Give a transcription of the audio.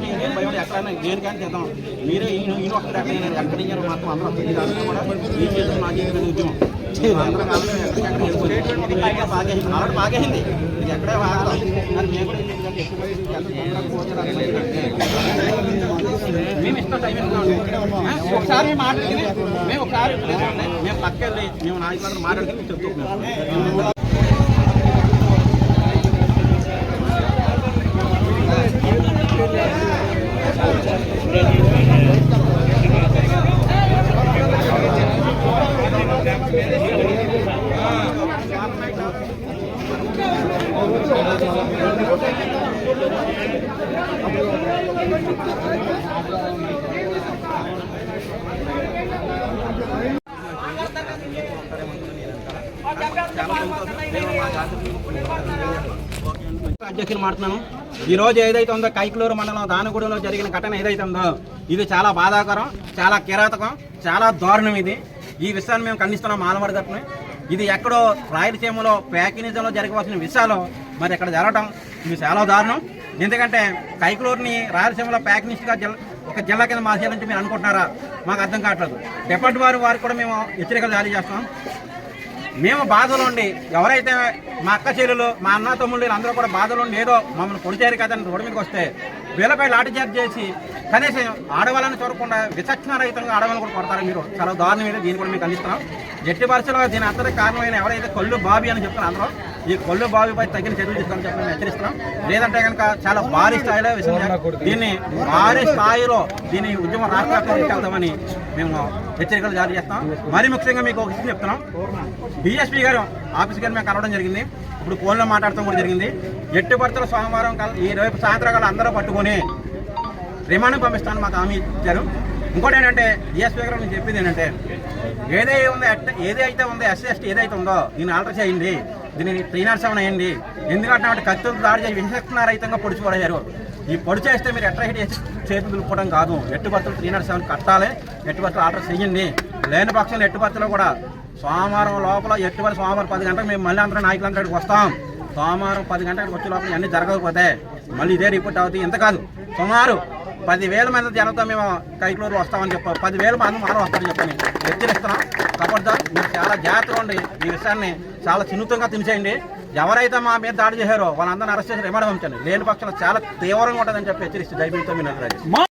మాకు ఏం భయం ఎక్కడైనా దేనికైనా చేద్దాం మీరే ఈయన ఈయన ఒక్కరు ఎక్కడ నేను ఎక్కడ ఇయ్యారు మొత్తం అందరం దాంట్లో కూడా ఈ చేతులు మా చేతులు ఉద్యమం ఎక్కడ బాగేసింది ఆవిడ బాగేసింది ఇది ఎక్కడే వాడతాం కానీ మేము కూడా మేము ఇష్టం టైం ఒకసారి మాట్లాడి మేము ఒకసారి మేము పక్క వెళ్ళి మేము నాయకులందరూ మాట్లాడుకుని చెప్తున్నాం అధ్యక్షులు మాట్లాను ఈ రోజు ఏదైతే ఉందో కైకులూరు మండలం దానగూడెంలో జరిగిన ఘటన ఏదైతే ఉందో ఇది చాలా బాధాకరం చాలా కిరాతకం చాలా దారుణం ఇది. ఈ విషయాన్ని మేము ఖండిస్తున్నాం మానవాడి తరఫున ఇది ఎక్కడో రాయలసీమలో ప్యాకినిజంలో జరగవలసిన విషయాలు మరి ఇక్కడ జరగడం ఇది చాలా దారుణం. ఎందుకంటే కైకులూరుని రాయలసీమలో ప్యాకినిస్ట్గా జిల్లా ఒక జిల్లా కింద మార్చేయాలని మీరు అనుకుంటున్నారా? మాకు అర్థం కావట్లేదు. డిపార్ట్మెంట్ వారు వారికి కూడా మేము హెచ్చరికలు జారీ చేస్తున్నాం. మేము బాధలు ఉండి ఎవరైతే మా అక్క చెల్లెలు మా అన్న తమ్ముళ్ళు వీళ్ళందరూ కూడా బాధలు ఉండి ఏదో మమ్మల్ని పొడిచారు కదా అని రోడ్డు మీదకి వస్తే వీళ్ళపై లాఠీచార్జ్ చేసి కనీసం ఆడవాళ్ళని చూడకుండా విచక్షణ రహితంగా ఆడవాళ్ళని కూడా కొడతారు మీరు. చాలా దారుణం మీద దీన్ని కూడా మీకు అందిస్తున్నాం. జట్టి పరిస్థితుల్లో దీని అంతటి కారణమైన ఎవరైతే కళ్ళు బాబీ అని చెప్తున్నారు అందరూ ఈ కొల్లు బాబీపై తగిన చర్యలు తీసుకోవాలని చెప్పి మేము హెచ్చరిస్తున్నాం. లేదంటే కనుక చాలా భారీ స్థాయిలో విషయం దీన్ని భారీ స్థాయిలో దీన్ని ఉద్యమం రాష్ట్ర తీసుకెళ్తామని మేము హెచ్చరికలు జారీ చేస్తాం మరి ముఖ్యంగా మీకు ఒక విషయం చెప్తున్నాం. డిఎస్పీ గారు ఆఫీస్ గారు మేము కలవడం జరిగింది. ఇప్పుడు ఫోన్లో మాట్లాడటం కూడా జరిగింది. ఎట్టి భర్తల సోమవారం కల్ ఈ రేపు సాయంత్రం కల్లా అందరూ పట్టుకొని రిమాండ్ పంపిస్తాను మాకు హామీ ఇచ్చారు. ఇంకోటి ఏంటంటే డిఎస్పీ గారు నేను చెప్పింది ఏంటంటే ఏదైతే ఉందో ఏదైతే ఉందో ఎస్సీ ఎస్టీ ఏదైతే ఉందో దీన్ని ఆల్టర్ చేయండి. దీనిని త్రీ అయింది ఎందుకంటే అంటే దాడి చేసి విచక్షణ రహితంగా పొడిచి పడేశారు. ఈ పొడి చేస్తే మీరు ఎట్లా హిట్ చేసి దులుపుకోవడం కాదు. ఎట్టుబత్తులు భర్తలు త్రీ నాట్ సెవెన్ కట్టాలి ఎట్టుబత్తులు ఆర్డర్ చేయండి లేని పక్షంలో ఎట్టుబత్తులు కూడా సోమవారం లోపల ఎట్టుబడి సోమవారం పది గంటలకు మేము మళ్ళీ అందరం నాయకులందరికి వస్తాం. సోమవారం పది గంటలకు వచ్చే లోపల అన్నీ జరగకపోతే మళ్ళీ ఇదే రిపోర్ట్ అవుతాయి ఎంత కాదు. సుమారు పదివేల మంది జనంతో మేము కైకులూరు వస్తామని చెప్పాం పదివేల మంది మనం వస్తామని చెప్పని. హెచ్చరిస్తున్నాం కాబట్టి మీరు చాలా జాగ్రత్తగా ఉండి ఈ విషయాన్ని చాలా చిన్నుతంగా తినిచేయండి ఎవరైతే మా మీద దాడి చేశారో వాళ్ళందరినీ అరెస్ట్ చేసి రిమాండ్ పంపించండి. లేని పక్షంలో చాలా తీవ్రంగా ఉంటుందని చెప్పి హెచ్చరిస్తూ దయచేసి మీరు